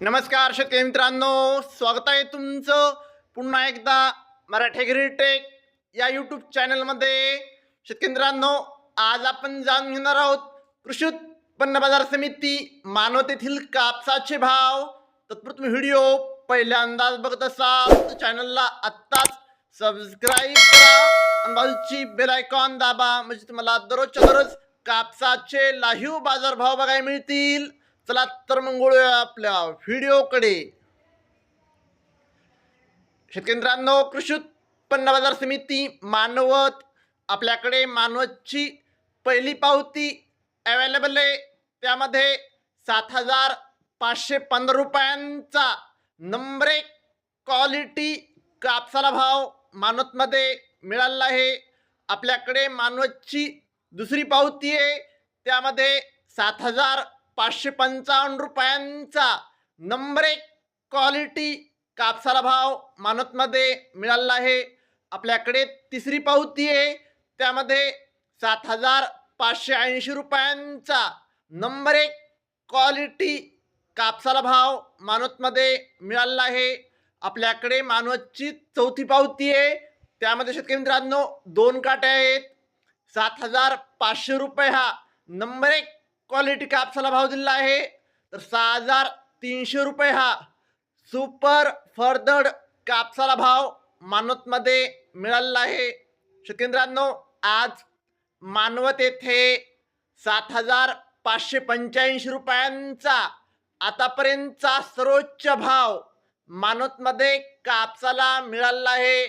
नमस्कार शेतकरी मित्रांनो. स्वागत आहे तुमचं पुन्हा एकदा मराठी टेक या यूट्यूब चॅनलमध्ये शेतकरी मित्रांनो आज आपण जाणून घेणार आहोत कृषी उत्पन्न बाजार समिती मानवतेतील कापसाचे भाव. तत्पूर्वी व्हिडिओ पहिल्यांदाच बघत असाल तर चॅनलला आत्ताच सबस्क्राईब करा आणि बाजूची बेल आयकॉन दाबा म्हणजे तुम्हाला दररोजच्या दररोज कापसाचे लाईव्ह बाजारभाव बघायला मिळतील. चला तर मग वळूया आपल्या व्हिडिओकडे. शेतकरी मित्रांनो कृषी उत्पन्न बाजार समिती मानवत आपल्याकडे मानवतची पहिली पावती अवेलेबल आहे. त्यामध्ये सात हजार पाचशे पंधरा रुपयांचा नंबर एक क्वालिटी कापसाला भाव मानवतमध्ये मिळाला आहे. आपल्याकडे मानवतची दुसरी पावती आहे. त्यामध्ये सात हजार पाचशे पंचावन्न रुपयांचा नंबर एक क्वालिटी कापसाला भाव मानतमध्ये मिळाला आहे. आपल्याकडे तिसरी पावती आहे. त्यामध्ये सात हजार पाचशे ऐंशी रुपयांचा नंबर एक क्वालिटी कापसाला भाव मानवतमध्ये मिळाला आहे. आपल्याकडे मानवतची चौथी पावती आहे. त्यामध्ये शेतकरी मित्रांनो दोन काटे आहेत. सात हजार पाचशे रुपये हा नंबर एक क्वालिटी कापसाला भाव दिलेला आहे. तर सहा हजार तीनशे रुपये हा सुपर फरदड कापसाला भाव मानवतमध्ये मिळालेला आहे. शेतकरी आज मानवत येथे सात हजार पाचशे पंच्याऐंशी रुपयांचा आतापर्यंतचा सर्वोच्च भाव मानवतमध्ये कापसाला मिळालेला आहे.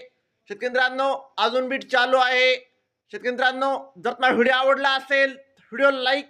शेतकरी अजून बीट चालू आहे. शेतकरी जर तुम्हाला व्हिडिओ आवडला असेल व्हिडिओ लाईक